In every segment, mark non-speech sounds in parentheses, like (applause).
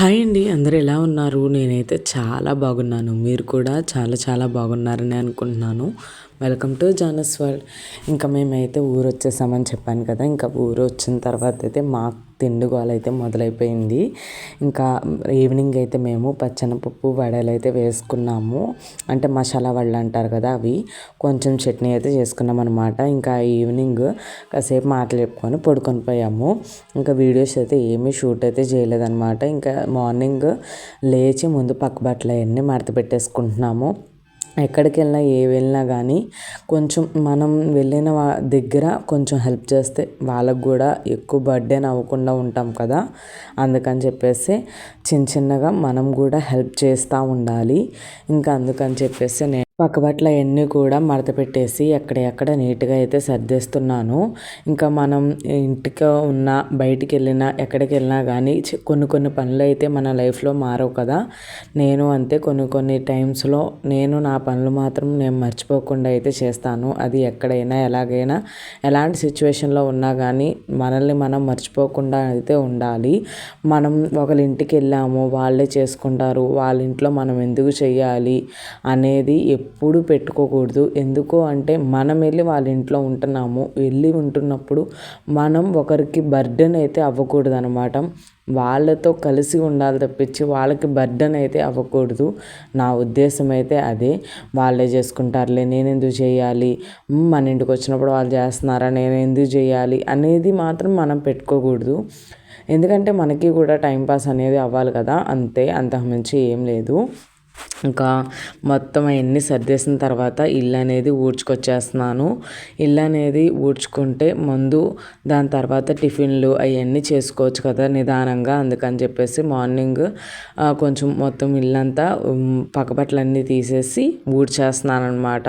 Hi అండి అందరు ఎలా ఉన్నారు? నేనైతే చాలా బాగున్నాను. మీరు కూడా చాలా చాలా బాగున్నారని అనుకుంటున్నాను. Welcome to Jaanu's world. ఇంకా మేమైతే ఊరు వచ్చేసామని చెప్పాను కదా ఇంకా ఊరు వచ్చిన తర్వాత అయితే మా తిండుగోలు అయితే మొదలైపోయింది. ఇంకా ఈవినింగ్ అయితే మేము పచ్చనపప్పు వడలు అయితే వేసుకున్నాము. అంటే మసాలా వడలు అంటారు కదా అవి కొంచెం చట్నీ అయితే చేసుకున్నాం అనమాట ఇంకా ఈవినింగ్ కాసేపు మాటలు చెప్పుకొని పడుకొని పోయాము. ఇంకా వీడియోస్ అయితే ఏమీ షూట్ అయితే చేయలేదన్నమాట. ఇంకా మార్నింగ్ లేచి ముందు పక్క బట్టలు అవన్నీ మడత పెట్టేసుకుంటున్నాము. ఎక్కడికి వెళ్ళినా ఏ వెళ్ళినా కానీ కొంచెం మనం వెళ్ళిన దగ్గర కొంచెం హెల్ప్ చేస్తే వాళ్ళకు కూడా ఎక్కువ బర్త్డేని అవ్వకుండా ఉంటాం కదా. అందుకని చెప్పేసి చిన్న చిన్నగా మనం కూడా హెల్ప్ చేస్తూ ఉండాలి. ఇంకా అందుకని చెప్పేసి నేను పక్క అవన్నీ కూడా మడత పెట్టేసి ఎక్కడెక్కడ నీట్గా అయితే సర్దేస్తున్నాను. ఇంకా మనం ఇంటికి ఉన్న బయటికి వెళ్ళినా ఎక్కడికి వెళ్ళినా కానీ కొన్ని కొన్ని పనులు అయితే మన లైఫ్లో మారవు కదా. నేను అంతే కొన్ని కొన్ని టైమ్స్లో నేను నా పనులు మాత్రం నేను మర్చిపోకుండా అయితే చేస్తాను. అది ఎక్కడైనా ఎలాగైనా ఎలాంటి సిచ్యువేషన్లో ఉన్నా కానీ మనల్ని మనం మర్చిపోకుండా అయితే ఉండాలి. మనం ఒకరి ఇంటికి వెళ్ళాము వాళ్ళే చేసుకుంటారు వాళ్ళ ఇంట్లో మనం ఎందుకు చేయాలి అనేది ఎప్పుడు పెట్టుకోకూడదు. ఎందుకు అంటే మనం వెళ్ళి వాళ్ళ ఇంట్లో ఉంటున్నాము. వెళ్ళి ఉంటున్నప్పుడు మనం ఒకరికి బర్డెన్ అయితే అవ్వకూడదు అనమాట వాళ్ళతో కలిసి ఉండాలి తప్పించి వాళ్ళకి బర్డెన్ అయితే అవ్వకూడదు. నా ఉద్దేశం అయితే అదే. వాళ్ళే చేసుకుంటారులే నేను ఎందుకు చేయాలి మన ఇంటికి వచ్చినప్పుడు వాళ్ళు చేస్తున్నారా? నేను ఎందుకు చేయాలి? అనేది మాత్రం మనం పెట్టుకోకూడదు. ఎందుకంటే మనకి కూడా టైంపాస్ అనేది అవ్వాలి కదా. అంతే అంతకుమించి ఏం లేదు. ఇంకా మొత్తం అవన్నీ సర్దేసిన తర్వాత ఇల్లు అనేది ఊడ్చుకొచ్చేస్తున్నాను. ఇల్లు అనేది ఊడ్చుకుంటే ముందు దాని తర్వాత టిఫిన్లు అవన్నీ చేసుకోవచ్చు కదా నిదానంగా అందుకని చెప్పేసి మార్నింగ్ కొంచెం మొత్తం ఇల్లంతా పక్కబట్టలన్నీ తీసేసి ఊడ్చేస్తున్నాను అనమాట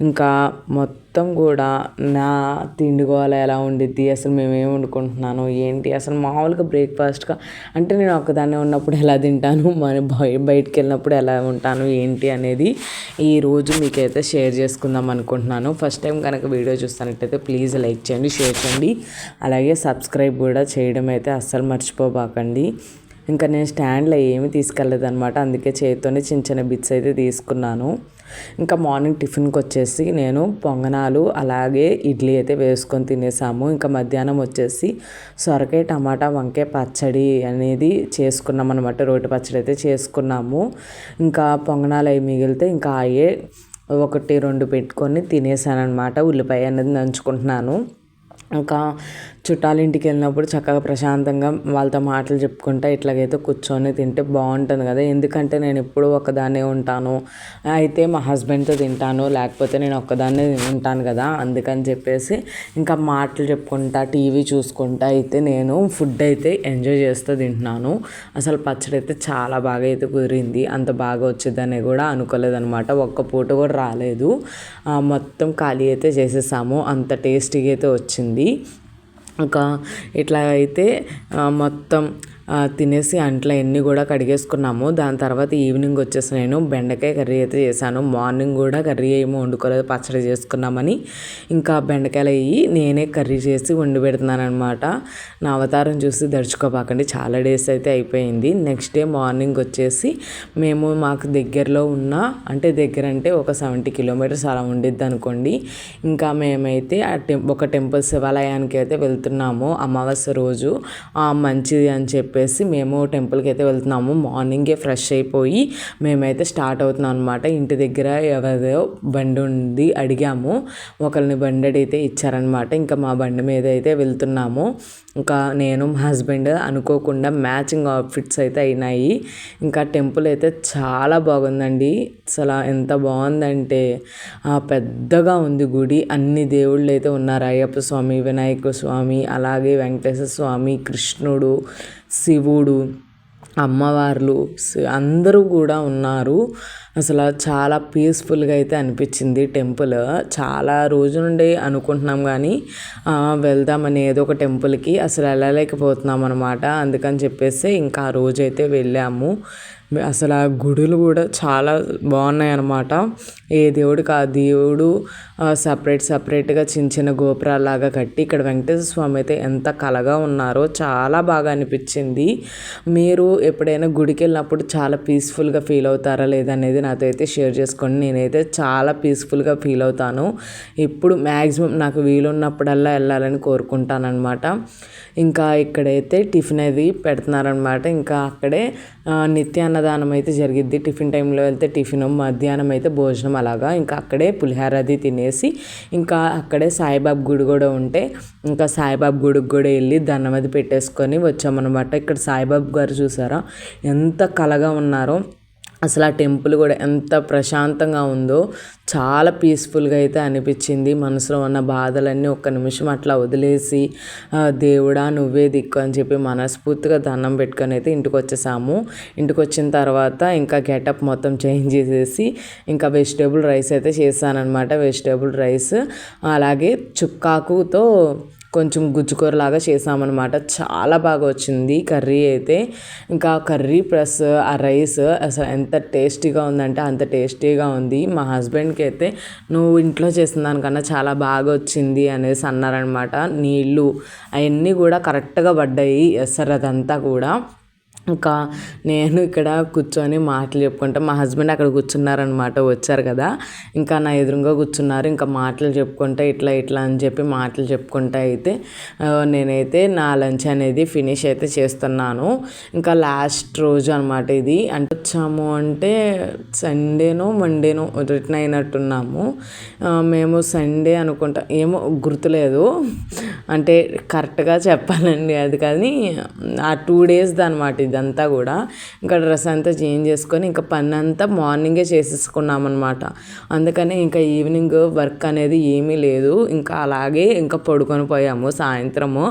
ఇంకా మొత్తం మొత్తం కూడా నా తిండి గోల ఎలా ఉండిద్ది? అసలు మేము వండుకుంటున్నాను ఏంటి? అసలు మామూలుగా బ్రేక్ఫాస్ట్గా అంటే నేను ఒక్కదాన్నే ఉన్నప్పుడు ఎలా తింటాను? (laughs) మరి బయటికి వెళ్ళినప్పుడు ఎలా ఉంటాను? ఏంటి? అనేది ఈరోజు మీకైతే షేర్ చేసుకుందాం అనుకుంటున్నాను. ఫస్ట్ టైం కనుక వీడియో చూస్తున్నట్టయితే ప్లీజ్ లైక్ చేయండి షేర్ చేయండి. అలాగే సబ్స్క్రైబ్ కూడా చేయడం అయితే అస్సలు మర్చిపోబాకండి. ఇంకా నేను స్టాండ్లో ఏమీ తీసుకెళ్ళలేదు అనమాట అందుకే చేతితోనే చిన్న చిన్న బిట్స్ అయితే తీసుకున్నాను. ఇంకా మార్నింగ్ టిఫిన్కి వచ్చేసి నేను పొంగనాలు అలాగే ఇడ్లీ అయితే వేసుకొని తినేసాము. ఇంకా మధ్యాహ్నం వచ్చేసి సొరకాయ టమాటా వంకాయ పచ్చడి అనేది చేసుకున్నాం అనమాట రోటి పచ్చడి అయితే చేసుకున్నాము. ఇంకా పొంగనాలు అవి మిగిలితే ఇంకా అయ్యే ఒకటి రెండు పెట్టుకొని తినేసాను అనమాట ఉల్లిపాయ అనేది నంచుకుంటున్నాను. ఇంకా చుట్టాల ఇంటికి వెళ్ళినప్పుడు చక్కగా ప్రశాంతంగా వాళ్ళతో మాటలు చెప్పుకుంటా ఇట్లాగైతే కూర్చొని తింటే బాగుంటుంది కదా. ఎందుకంటే నేను ఎప్పుడూ ఒకదాన్నే ఉంటాను. అయితే మా హస్బెండ్తో తింటాను లేకపోతే నేను ఒక్కదాన్నే ఉంటాను కదా. అందుకని చెప్పేసి ఇంకా మాటలు చెప్పుకుంటా టీవీ చూసుకుంటా అయితే నేను ఫుడ్ అయితే ఎంజాయ్ చేస్తూ తింటున్నాను. అసలు పచ్చడి అయితే చాలా బాగా అయితే కుదిరింది. అంత బాగా వచ్చేదని కూడా అనుకోలేదనమాట. ఒక్క పూట కూడా రాలేదు. మొత్తం ఖాళీ అయితే చేసేసాము. అంత టేస్టీగా అయితే వచ్చింది. ఇంకా ఇట్లా అయితే మొత్తం తినేసి అంట్లో ఎన్ని కూడా కడిగేసుకున్నాము. దాని తర్వాత ఈవినింగ్ వచ్చేసి నేను బెండకాయ కర్రీ అయితే చేశాను. మార్నింగ్ కూడా కర్రీ ఏమో వండుకోలేదు. పచ్చడి చేసుకున్నామని ఇంకా బెండకాయలు అయ్యి నేనే కర్రీ చేసి వండి పెడుతున్నాను అనమాట నా అవతారం చూసి దడుచుకోపాకండి చాలా డేస్ అయితే అయిపోయింది. నెక్స్ట్ డే మార్నింగ్ వచ్చేసి మేము మాకు దగ్గరలో ఉన్న అంటే దగ్గర అంటే ఒక సెవెంటీ కిలోమీటర్స్ అలా ఉండిద్ది అనుకోండి. ఇంకా మేమైతే ఆ టెం ఒక టెంపుల్ శివాలయానికి అయితే వెళ్తున్నాము అమావాస్య రోజు. మంచిది అని చెప్పి చెప్పేసి మేము టెంపుల్కి అయితే వెళ్తున్నాము. మార్నింగే ఫ్రెష్ అయిపోయి మేమైతే స్టార్ట్ అవుతున్నాం అనమాట ఇంటి దగ్గర ఎవరిదో బండి ఉంది అడిగాము. ఒకరిని బండి అయితే ఇచ్చారనమాట ఇంకా మా బండి మీద అయితే వెళ్తున్నాము. ఇంకా నేను మా హస్బెండ్ అనుకోకుండా మ్యాచింగ్ అవుట్ఫిట్స్ అయితే అయినాయి. ఇంకా టెంపుల్ అయితే చాలా బాగుందండి. అసలు ఎంత బాగుందంటే పెద్దగా ఉంది గుడి. అన్ని దేవుళ్ళు అయితే ఉన్నారు. అయ్యప్ప స్వామి వినాయక స్వామి అలాగే వెంకటేశ్వర స్వామి కృష్ణుడు శివుడు అమ్మవార్లు అందరూ కూడా ఉన్నారు. అసలు చాలా పీస్ఫుల్గా అయితే అనిపించింది టెంపుల్. చాలా రోజు నుండి అనుకుంటున్నాం కానీ వెళ్దామని ఏదో ఒక టెంపుల్కి అసలు వెళ్ళలేకపోతున్నాం అనమాట అందుకని చెప్పేసి ఇంకా ఆ రోజు అయితే వెళ్ళాము. అసలు ఆ గుడులు కూడా చాలా బాగున్నాయి అన్నమాట. ఏ దేవుడికి ఆ దేవుడు సపరేట్ సపరేట్గా చిన్న చిన్న గోపురాలాగా కట్టి ఇక్కడ వెంకటేశ్వర స్వామి అయితే ఎంత కలగా ఉన్నారో చాలా బాగా అనిపించింది. మీరు ఎప్పుడైనా గుడికి వెళ్ళినప్పుడు చాలా పీస్ఫుల్గా ఫీల్ అవుతారా లేదనేది నాతో అయితే షేర్ చేసుకోండి నేనైతే చాలా పీస్ఫుల్గా ఫీల్ అవుతాను. ఇప్పుడు మ్యాక్సిమం నాకు వీలున్నప్పుడల్లా వెళ్ళాలని కోరుకుంటాను అనమాట ఇంకా ఇక్కడైతే టిఫిన్ అది పెడుతున్నారనమాట ఇంకా అక్కడే నిత్య అన్నదానం అయితే జరిగిద్ది. టిఫిన్ టైంలో వెళ్తే టిఫిన్ మధ్యాహ్నం అయితే భోజనం అలాగా. ఇంకా అక్కడే పులిహార అది తినేసి ఇంకా అక్కడే సాయిబాబా గుడి కూడా ఉంటే ఇంకా సాయిబాబా గుడికి కూడా వెళ్ళి దండం అది పెట్టేసుకొని వచ్చామన్నమాట. ఇక్కడ సాయిబాబా గారు చూసారా? ఎంత కలగా ఉన్నారో. అసలు ఆ టెంపుల్ కూడా ఎంత ప్రశాంతంగా ఉందో చాలా పీస్ఫుల్గా అయితే అనిపించింది. మనసులో ఉన్న బాధలన్నీ ఒక్క నిమిషం అట్లా వదిలేసి దేవుడా నువ్వే దిక్కు అని చెప్పి మనస్ఫూర్తిగా దండం పెట్టుకొని అయితే ఇంటికి వచ్చేసాము ఇంటికి వచ్చిన తర్వాత ఇంకా గెటప్ మొత్తం చేంజ్ చేసేసి ఇంకా వెజిటేబుల్ రైస్ అయితే చేశానమాట వెజిటేబుల్ రైస్ అలాగే చుక్కాకుతో కొంచెం గుజ్జుకూరలాగా చేసామన్నమాట. చాలా బాగా వచ్చింది కర్రీ అయితే. ఇంకా కర్రీ ప్లస్ ఆ రైస్ అసలు ఎంత టేస్టీగా ఉందంటే అంత టేస్టీగా ఉంది. మా హస్బెండ్కి అయితే నువ్వు ఇంట్లో చేసిన దానికన్నా చాలా బాగా వచ్చింది అనేసి అన్నారనమాట నీళ్ళు అవన్నీ కూడా కరెక్ట్గా పడ్డాయి. ఎసరు అదంతా కూడా. ఇంకా నేను ఇక్కడ కూర్చొని మాటలు చెప్పుకుంటా. మా హస్బెండ్ అక్కడ కూర్చున్నారనమాట వచ్చారు కదా. ఇంకా నా ఎదురుగా కూర్చున్నారు ఇంకా మాటలు చెప్పుకుంటా ఇట్లా ఇట్లా అని చెప్పి మాటలు చెప్పుకుంటా అయితే నేనైతే నా లంచ్ అనేది ఫినిష్ అయితే చేస్తున్నాను. ఇంకా లాస్ట్ రోజు అనమాట ఇది. అంటే వచ్చాము అంటే సండేనో మండేనో రిటర్న్ అయినట్టున్నాము. మేము సండే అనుకుంటా ఏమో గుర్తులేదు. అంటే కరెక్ట్గా చెప్పాలండి అది కానీ ఆ టూ డేస్ అనమాట ఇది. ఇదంతా కూడా ఇంకా డ్రెస్ అంతా చేంజ్ చేసుకొని ఇంకా పని అంతా మార్నింగే చేసేసుకున్నామన్నమాట. అందుకనే అందుకని ఇంకా ఈవినింగ్ వర్క్ అనేది ఏమీ లేదు. ఇంకా అలాగే ఇంకా పడుకొని పోయాము సాయంత్రము.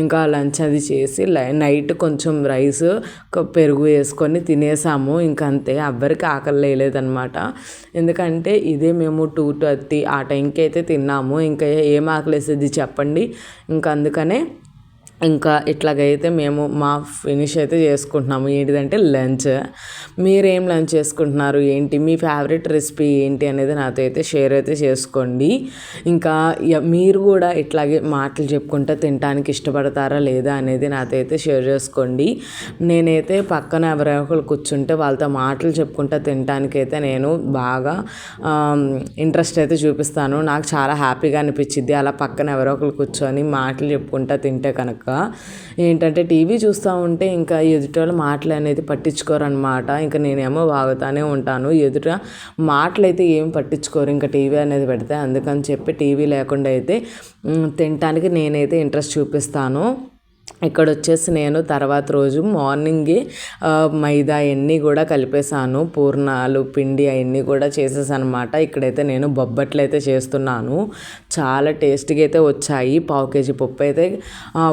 ఇంకా లంచ్ అది చేసి నైట్ కొంచెం రైస్ పెరుగు వేసుకొని తినేసాము. ఇంకా అంతే ఎవ్వరికి ఆకలి లేదనమాట ఎందుకంటే ఇదే మేము టూ థర్టీ ఆ టైంకి అయితే తిన్నాము. ఇంకా ఏం ఆకలేసేది చెప్పండి. ఇంకా అందుకనే ఇంకా ఇట్లాగైతే మేము మా ఫినిష్ అయితే చేసుకుంటున్నాము. ఏంటిదంటే లంచ్. మీరేం లంచ్ చేసుకుంటున్నారు? ఏంటి? మీ ఫేవరెట్ రెసిపీ ఏంటి అనేది నాతో అయితే షేర్ అయితే చేసుకోండి. ఇంకా మీరు కూడా ఇట్లాగే మాటలు చెప్పుకుంటూ తినడానికి ఇష్టపడతారా లేదా అనేది నాతో అయితే షేర్ చేసుకోండి. నేనైతే పక్కన ఎవరెవరు కూర్చుంటే వాళ్ళతో మాటలు చెప్పుకుంటూ తినడానికి అయితే నేను బాగా ఇంట్రెస్ట్ అయితే చూపిస్తాను. నాకు చాలా హ్యాపీగా అనిపించింది అలా పక్కన ఎవరో ఒకరు కూర్చొని మాటలు చెప్పుకుంటూ తింటే కనుక. ఏంటంటే టీవీ చూస్తూ ఉంటే ఇంకా ఎదుటి వాళ్ళ మాటలు అనేది పట్టించుకోరనమాట ఇంకా నేనేమో వాగుతానే ఉంటాను. ఎదుట మాటలు అయితే ఏం పట్టించుకోరు. ఇంకా టీవీ అనేది పెడితే అందుకని చెప్పి టీవీ లేకుండా అయితే తినటానికి నేనైతే ఇంట్రెస్ట్ చూపిస్తాను. ఇక్కడ వచ్చేసి నేను తర్వాత రోజు మార్నింగే మైదా అవన్నీ కూడా కలిపేసాను పూర్ణాలు పిండి అవన్నీ కూడా చేసేసాను అనమాట ఇక్కడైతే నేను బొబ్బట్లు అయితే చేస్తున్నాను. చాలా టేస్ట్గా అయితే వచ్చాయి. పావు కేజీ పప్పు అయితే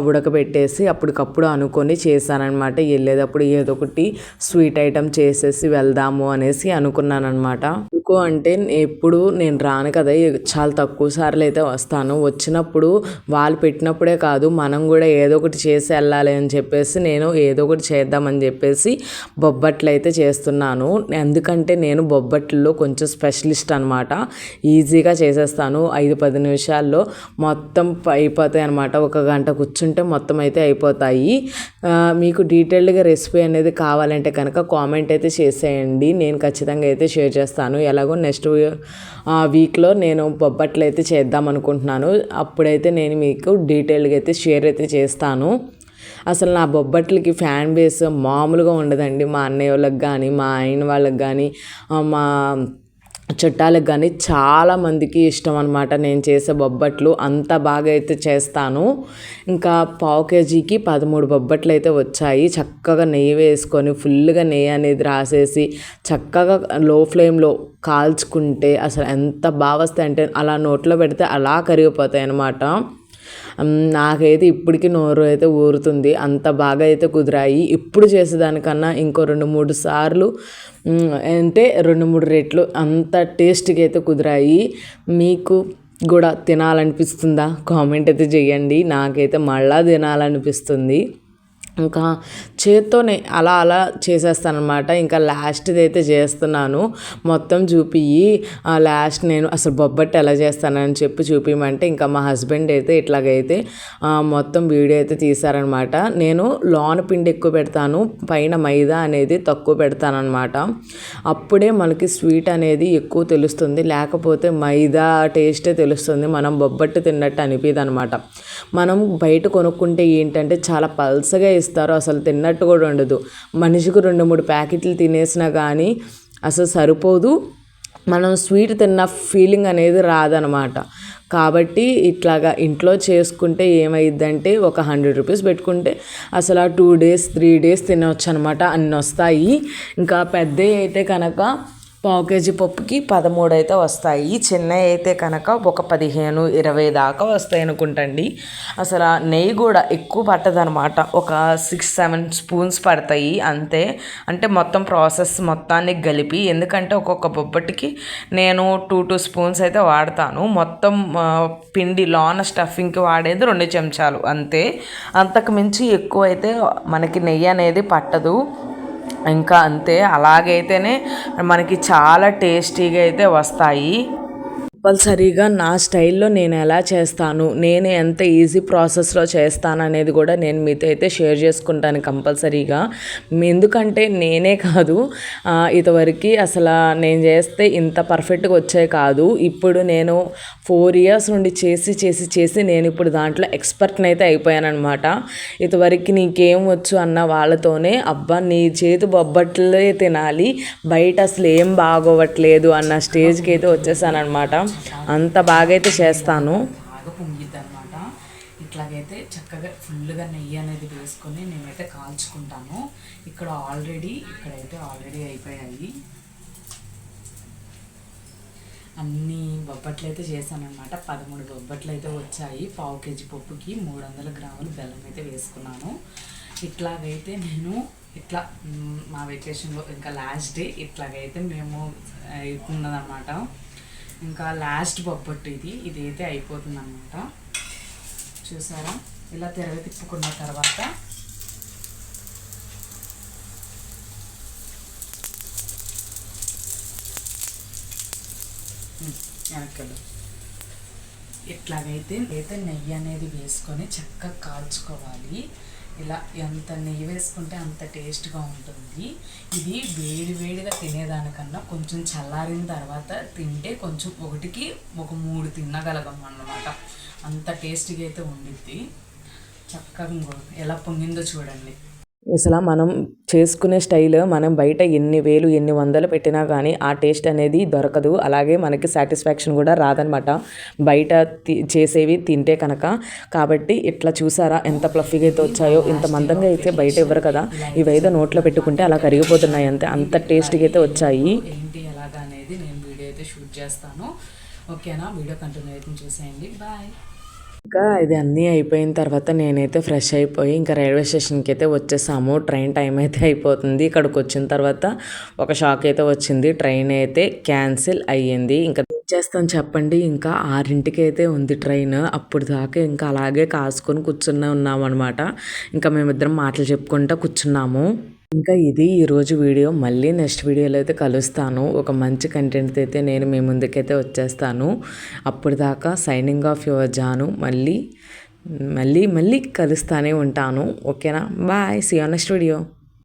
ఉడకబెట్టేసి అప్పటికప్పుడు అనుకొని చేశానమాట వెళ్ళేటప్పుడు ఏదో ఒకటి స్వీట్ ఐటెం చేసేసి వెళ్దాము అనేసి అనుకున్నాను అనమాట ఎందుకు అంటే ఎప్పుడు నేను రాను కదా చాలా తక్కువ సార్లు అయితే వస్తాను. వచ్చినప్పుడు వాళ్ళు పెట్టినప్పుడే కాదు మనం కూడా ఏదో ఒకటి చేసి వెళ్ళాలి అని చెప్పేసి నేను ఏదో ఒకటి చేద్దామని చెప్పేసి బొబ్బట్లు అయితే చేస్తున్నాను. ఎందుకంటే నేను బొబ్బట్లలో కొంచెం స్పెషలిస్ట్ అనమాట ఈజీగా చేసేస్తాను. ఐదు పది నిమిషాల్లో మొత్తం అయిపోతాయి అనమాట ఒక గంట కూర్చుంటే మొత్తం అయితే అయిపోతాయి. మీకు డీటెయిల్డ్గా రెసిపీ అనేది కావాలంటే కనుక కామెంట్ అయితే చేసేయండి. నేను ఖచ్చితంగా అయితే షేర్ చేస్తాను. ఎలా ఎలాగో నెక్స్ట్ వీక్లో నేను బొబ్బట్లు అయితే చేద్దాం అనుకుంటున్నాను. అప్పుడైతే నేను మీకు డీటెయిల్గా అయితే షేర్ అయితే చేస్తాను. అసలు నా బొబ్బట్లకి ఫ్యాన్ బేస్ మామూలుగా ఉండదండి. మా అన్నయ్య వాళ్ళకి కానీ మా ఆయన వాళ్ళకి కానీ మా చుట్టాలకు కానీ చాలామందికి ఇష్టం అనమాట నేను చేసే బొబ్బట్లు అంత బాగా అయితే చేస్తాను. ఇంకా పావు కేజీకి పదమూడు బొబ్బట్లు అయితే వచ్చాయి. చక్కగా నెయ్యి వేసుకొని ఫుల్గా నెయ్యి అనేది రాసేసి చక్కగా లో ఫ్లేమ్లో కాల్చుకుంటే అసలు ఎంత బాగా వస్తాయి అంటే అలా నోట్లో పెడితే అలా కరిగిపోతాయి అన్నమాట. నాకైతే ఇప్పటికీ నోరు అయితే ఊరుతుంది. అంత బాగా అయితే కుదిరాయి. ఇప్పుడు చేసేదానికన్నా ఇంకో రెండు మూడు సార్లు అంటే రెండు మూడు రెట్లు అంత టేస్ట్కి అయితే కుదిరాయి. మీకు కూడా తినాలనిపిస్తుందా? కామెంట్ అయితే చేయండి. నాకైతే మళ్ళా తినాలనిపిస్తుంది. ఇంకా చేత్తోనే అలా అలా చేసేస్తానమాట ఇంకా లాస్ట్ది అయితే చేస్తున్నాను. మొత్తం చూపియి లాస్ట్ నేను అసలు బొబ్బట్టు ఎలా చేస్తానని చెప్పి చూపించమంటే ఇంకా మా హస్బెండ్ అయితే ఇట్లాగైతే మొత్తం వీడియో అయితే తీశారనమాట నేను లోన పిండి ఎక్కువ పెడతాను. పైన మైదా అనేది తక్కువ పెడతానమాట అప్పుడే మనకి స్వీట్ అనేది ఎక్కువ తెలుస్తుంది. లేకపోతే మైదా టేస్టే తెలుస్తుంది. మనం బొబ్బట్టు తిన్నట్టు అనిపిదనమాట మనం బయట కొనుక్కుంటే ఏంటంటే చాలా పల్సగా ఇస్తారు. అసలు తిన్న తిన్నట్టు కూడా ఉండదు. మనిషికి రెండు మూడు ప్యాకెట్లు తినేసినా కానీ అసలు సరిపోదు. మనం స్వీట్ తిన్న ఫీలింగ్ అనేది రాదనమాట. కాబట్టి ఇట్లాగా ఇంట్లో చేసుకుంటే ఏమైందంటే ఒక హండ్రెడ్ రూపీస్ పెట్టుకుంటే అసలు ఆ టూ డేస్ త్రీ డేస్ తినవచ్చు అనమాట అన్నీ వస్తాయి ఇంకా పెద్దవి అయితే కనుక పావు కేజీ పప్పుకి పదమూడు అయితే వస్తాయి చిన్నవి అయితే కనుక ఒక పదిహేను ఇరవై దాకా వస్తాయి అనుకుంటండి. అసలు ఆ నెయ్యి కూడా ఎక్కువ పట్టదనమాట ఒక సిక్స్ సెవెన్ స్పూన్స్ పడతాయి అంతే. అంటే మొత్తం ప్రాసెస్ మొత్తాన్ని కలిపి ఎందుకంటే ఒక్కొక్క బొబ్బటికి నేను టూ టూ స్పూన్స్ అయితే వాడతాను. మొత్తం పిండి లోన స్టఫింగ్కి వాడేది రెండు చెంచాలు అంతే. అంతకు మించి ఎక్కువ అయితే మనకి నెయ్యి అనేది పట్టదు. ఇంకా అంతే. అలాగైతేనే మనకి చాలా టేస్టీగా అయితే వస్తాయి. కంపల్సరీగా నా స్టైల్లో నేను ఎలా చేస్తాను నేను ఎంత ఈజీ ప్రాసెస్లో చేస్తాను అనేది కూడా నేను మీతో అయితే షేర్ చేసుకుంటాను కంపల్సరీగా. ఎందుకంటే నేనే కాదు ఇంతవరకు అసలు నేను చేస్తే ఇంత పర్ఫెక్ట్గా వచ్చే కాదు. ఇప్పుడు నేను ఫోర్ ఇయర్స్ నుండి చేసి చేసి చేసి నేను ఇప్పుడు దాంట్లో ఎక్స్పర్ట్ని అయితే అయిపోయానమాట ఇంతవరకు నీకేం వచ్చు అన్న వాళ్ళతోనే అబ్బా నీ చేతి బొబ్బట్లే తినాలి బయట అసలు ఏం బాగోవట్లేదు అన్న స్టేజ్కి అయితే వచ్చేసానమాట అంత బాగా అయితే చేస్తాను. బాగా పొంగిద్దనమాట ఇట్లాగైతే చక్కగా ఫుల్గా నెయ్యి అనేది వేసుకొని నేనైతే కాల్చుకుంటాను. ఇక్కడ ఆల్రెడీ ఇక్కడైతే ఆల్రెడీ అయిపోయాయి. అన్ని బొబ్బట్లు అయితే చేశానమాట పదమూడు బొబ్బట్లు అయితే వచ్చాయి. పావు కేజీ పప్పుకి మూడు వందల గ్రాములు బెల్లం అయితే వేసుకున్నాను. ఇట్లాగైతే నేను ఇట్లా మా వెకేషన్లో ఇంకా లాస్ట్ డే ఇట్లాగైతే మేము ఉన్నదన్నమాట ఇంకా లాస్ట్ బొబ్బట్టు ఇది. ఇదైతే అయిపోతుంది అనమాట చూసారా? ఇలా తిరగ తిప్పుకున్న తర్వాత వెనక్కలు ఇట్లాగైతే అయితే నెయ్యి అనేది వేసుకొని చక్కగా కాల్చుకోవాలి. ఇలా ఎంత నెయ్యి వేసుకుంటే అంత టేస్ట్గా ఉంటుంది. ఇది వేడి వేడిగా తినేదానికన్నా కొంచెం చల్లారిన తర్వాత తింటే కొంచెం ఒకటికి ఒక మూడు తినగలగం అన్నమాట అంత టేస్టీగా అయితే ఉండిద్ది. చక్కగా ఎలా పొంగిందో చూడండి. అసలు మనం చేసుకునే స్టైల్ మనం బయట ఎన్ని వేలు ఎన్ని వందలు పెట్టినా కానీ ఆ టేస్ట్ అనేది దొరకదు. అలాగే మనకి సాటిస్ఫాక్షన్ కూడా రాదనమాట. బయట చేసేవి తింటే కనుక. కాబట్టి ఇట్లా చూసారా? ఎంత ప్లఫీగా అయితే వచ్చాయో ఇంత మందంగా అయితే బయట ఇవ్వరు కదా. ఇవైతే నోట్లో పెట్టుకుంటే అలా కరిగిపోతున్నాయి అంతే. అంత టేస్ట్గా అయితే వచ్చాయి. ఏంటి ఎలాగా అనేది నేను వీడియో అయితే షూట్ చేస్తాను. ఓకేనా? వీడియో కంటిన్యూ అయితే చూసేయండి. బాయ్. ఇంకా ఇది అన్నీ అయిపోయిన తర్వాత నేనైతే ఫ్రెష్ అయిపోయి ఇంకా రైల్వే స్టేషన్కి అయితే వచ్చేసాము. ట్రైన్ టైం అయితే అయిపోతుంది. ఇక్కడికి వచ్చిన తర్వాత ఒక షాక్ అయితే వచ్చింది. ట్రైన్ అయితే క్యాన్సిల్ అయ్యింది. ఇంకా చేస్తాను చెప్పండి? ఇంకా ఆరింటికి అయితే ఉంది ట్రైన్. అప్పుడు దాకా ఇంకా అలాగే కాసుకొని కూర్చునే ఉన్నామన్నమాట. అనమాట ఇంకా మేమిద్దరం మాటలు చెప్పుకుంటా కూర్చున్నాము. ఇంకా ఇది ఈరోజు వీడియో. మళ్ళీ నెక్స్ట్ వీడియోలో అయితే కలుస్తాను. ఒక మంచి కంటెంట్ అయితే నేను మీ ముందుకైతే వచ్చేస్తాను. అప్పుడు దాకా సైనింగ్ ఆఫ్ యువర్ జాను మళ్ళీ మళ్ళీ మళ్ళీ కలుస్తానే ఉంటాను. ఓకేనా? Bye see next video